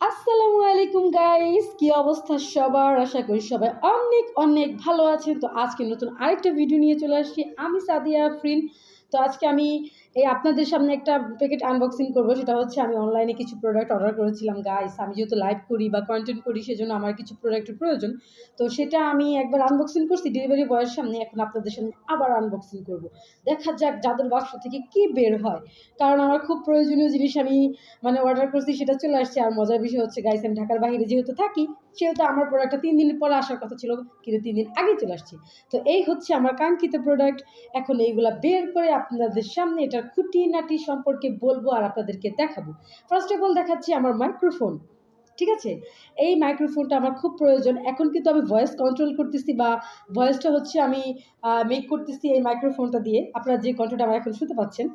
আসসালামু আলাইকুম গাইস কি অবস্থা সবার? আশা করি সবাই অনেক অনেক ভালো আছেন। তো আজকে নতুন আরেকটা ভিডিও নিয়ে চলে আসছি। আমি সাদিয়া আফরিন। তো আজকে আমি এই আপনাদের সামনে একটা প্যাকেট আনবক্সিং করব, সেটা হচ্ছে আমি অনলাইনে কিছু প্রোডাক্ট অর্ডার করেছিলাম গাইস আমি যেহেতু লাইভ করি বা কন্টেন্ট করি, সেজন্য আমার কিছু প্রোডাক্টের প্রয়োজন। তো সেটা আমি একবার আনবক্সিং করছি ডেলিভারি বয়ের সামনে। এখন আপনাদের সামনে আবার আনবক্সিং করব। দেখা যাক জাদুর বাক্স থেকে কি বের হয়। কারণ আমার খুব প্রয়োজনীয় জিনিস আমি মানে অর্ডার করছি, সেটা চলে আসছে। আর মজার বিষয় হচ্ছে গাইস আমি ঢাকার বাইরে যেহেতু থাকি সেহেতু আমার প্রোডাক্টটা তিন দিন পরে আসার কথা ছিল, কিন্তু তিন দিন আগে চলে আসছে। তো এই হচ্ছে আমার কাঙ্ক্ষিত প্রোডাক্ট এখন এইগুলা বের করে আপনাদের সামনে এটার খুঁটিনাটি সম্পর্কে বলব আর আপনাদেরকে দেখাবো। ফার্স্ট অফ অল দেখাচ্ছি আমার মাইক্রোফোন ঠিক আছে? এই মাইক্রোফোনটা আমার খুব প্রয়োজন। এখন কিন্তু আমি ভয়েস কন্ট্রোল করতেছি বা ভয়েসটা হচ্ছে আমি মেক করতেছি এই মাইক্রোফোনটা দিয়ে। আপনারা যে কন্ট্রোলটা আমার এখন শুনতে পাচ্ছেন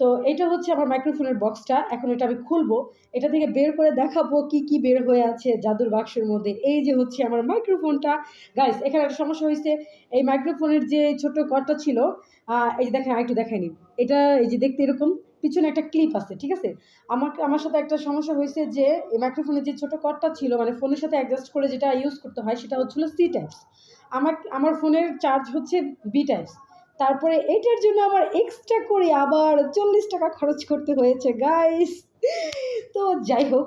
তো এটা হচ্ছে আমার মাইক্রোফোনের বক্সটা এখন এটা আমি খুলবো। এটা থেকে বের করে দেখাবো কি কি বের হয়ে আছে জাদুর বাক্সের মধ্যে। এই যে হচ্ছে আমার মাইক্রোফোনটা গাইস এখানে একটা সমস্যা হয়েছে। এই মাইক্রোফোনের যে ছোট কর্ডটা ছিল এই যে দেখেন একটু দেখায়নি এটা এই যে দেখতে এরকম, পিছনে একটা ক্লিপ আছে, ঠিক আছে? আমাকে, আমার সাথে একটা সমস্যা হয়েছে যে, এই মাইক্রোফোনের যে ছোটো কর্ডটা ছিল মানে ফোনের সাথে অ্যাডজাস্ট করে যেটা ইউজ করতে হয়, সেটা হচ্ছিল সি টাইপস আমার আমার ফোনের চার্জ হচ্ছে বি টাইপস তারপরে এটার জন্য আমার এক্সট্রা করে আবার চল্লিশ টাকা খরচ করতে হয়েছে গাইস তো যাই হোক,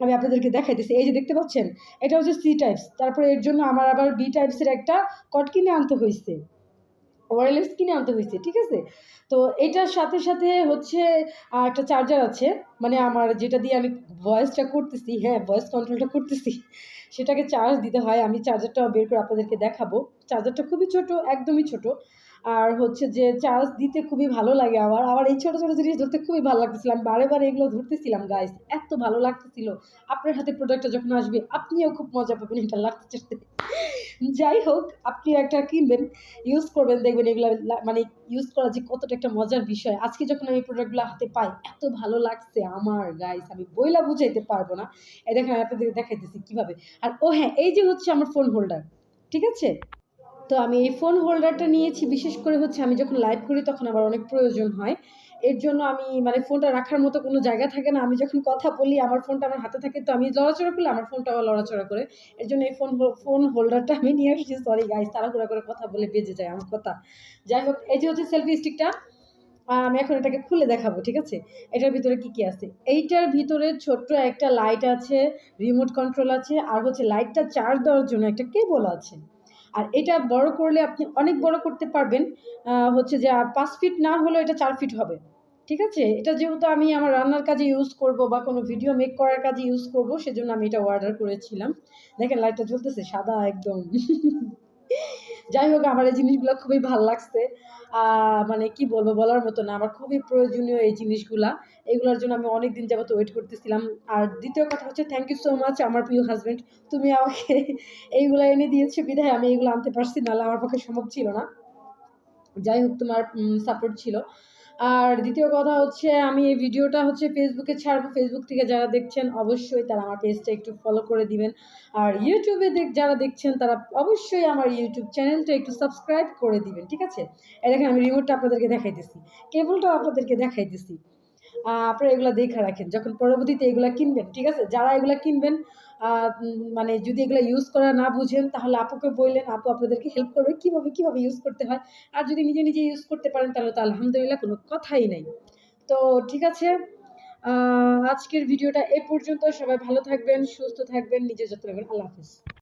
আমি আপনাদেরকে দেখাইতেছি এই যে দেখতে পাচ্ছেন, এটা হচ্ছে সি টাইপস তারপরে এর জন্য আমার আবার বি টাইপসের একটা কট কিনে আনতে হয়েছে। ওয়ারলেস কিনে আনতে হয়েছে, ঠিক আছে? তো এটার সাথে সাথে হচ্ছে একটা চার্জার আছে। মানে আমার যেটা দিয়ে আমি ভয়েসটা করতেছি হ্যাঁ ভয়েস কন্ট্রোলটা করতেছি, সেটাকে চার্জ দিতে হয়। আমি চার্জারটা বের করে আপনাদেরকে দেখাবো। চার্জারটা খুবই ছোট, একদমই ছোট। আর হচ্ছে যে চার্জ দিতে খুবই ভালো লাগে আমার। আমার এই ছোটো ছোটো জিনিস ধরতে খুবই ভালো লাগতেছিল। আমি বারে বারে এগুলো ধরতেছিলাম গাইস এত ভালো লাগতেছিল। আপনার হাতে প্রোডাক্টটা যখন আসবে, আপনিও খুব মজা পাবেন। এটা লাগতে যাই হোক, আপনি একটা কিনবেন ইউজ করবেন, দেখবেন এগুলো মানে ইউজ করা যে কতটা একটা মজার বিষয়। আজকে যখন আমি প্রোডাক্টগুলো হাতে পাই, এত ভালো লাগছে আমার গাইস আমি বইলা বুঝাইতে পারব না। এই দেখেন আপনাদের দেখাইতেছি কীভাবে। আর, ও হ্যাঁ এই যে হচ্ছে আমার ফোন হোল্ডার ঠিক আছে? তো আমি এই ফোন হোল্ডারটা নিয়েছি, বিশেষ করে হচ্ছে আমি যখন লাইভ করি তখন আমার অনেক প্রয়োজন হয়। এর জন্য আমি মানে ফোনটা রাখার মতো কোনো জায়গা থাকে না। আমি যখন কথা বলি, আমার ফোনটা আমার হাতে থাকে, তো আমি লড়াচড়া করলে আমার ফোনটা আবার লড়াচড়া করে। এর জন্য এই ফোন ফোন হোল্ডারটা আমি নিয়ে আসছি। সরি গাইস তাড়াহুড়া করে কথা বলে বেজে যায় আমার কথা। যাই হোক, এই যে হচ্ছে সেলফি স্টিকটা আমি এখন এটাকে খুলে দেখাবো, ঠিক আছে? এটার ভিতরে কি কি আছে? এইটার ভিতরে ছোট্ট একটা লাইট আছে রিমোট কন্ট্রোল আছে, আর হচ্ছে লাইটটা চার্জ দেওয়ার জন্য একটা কেবল আছে। আর এটা বড় করলে আপনি অনেক বড় করতে পারবেন হচ্ছে যে পাঁচ ফিট না হলেও এটা চার ফিট হবে। ঠিক আছে? এটা যেহেতু আমি আমার রান্নার কাজে ইউজ করব বা কোনো ভিডিও মেক করার কাজে ইউজ করব, সেজন্য আমি এটা অর্ডার করেছিলাম। দেখেন লাইটটা জ্বলতেছে, সাদা একদম। যাই হোক, আমার এই জিনিসগুলো খুবই ভালো লাগছে। মানে কি বলব বলার মতো না, আমার খুবই প্রয়োজনীয় এই জিনিসগুলা। এগুলোর জন্য আমি অনেক দিন যাবত ওয়েট করতেছিলাম। আর দ্বিতীয় কথা হচ্ছে থ্যাংক ইউ সো মাচ আমার প্রিয় হাজব্যান্ড তুমি আমাকে এইগুলো এনে দিয়েছ। বিধায় আমি এগুলো আনতে পারছি নাহলে আমার পক্ষে সম্ভব ছিল না। যাই হোক, তোমার সাপোর্ট ছিল। আর দ্বিতীয় কথা হচ্ছে, আমি এই ভিডিওটা হচ্ছে ফেসবুকে ছাড়বো। ফেসবুক থেকে যারা দেখছেন, অবশ্যই তারা আমার পেজটা একটু ফলো করে দিবেন। আর ইউটিউবে দেখ যারা দেখছেন, তারা অবশ্যই আমার ইউটিউব চ্যানেলটা একটু সাবস্ক্রাইব করে দিবেন, ঠিক আছে? এই দেখেন, আমি রিমোটটা আপনাদেরকে দেখাই দেখাইতেছি। কেবলটাও আপনাদেরকে দেখাই দেখাইতেছি আপনারা এগুলো দেখে রাখেন। যখন পরবর্তীতে এগুলো কিনবেন, ঠিক আছে? যারা এগুলো কিনবেন মানে যদি এগুলো ইউজ করা না বুঝেন, তাহলে আপুকে বললেন, আপু আপনাদেরকে হেল্প করবে। কীভাবে কীভাবে ইউজ করতে হয়? আর যদি নিজে নিজে ইউজ করতে পারেন, তাহলে তো আলহামদুলিল্লাহ কোনো কথাই নাই। তো ঠিক আছে আজকের ভিডিওটা এ পর্যন্ত। সবাই ভালো থাকবেন, সুস্থ থাকবেন। নিজের যত্ন নেবেন। আল্লাহ হাফিজ।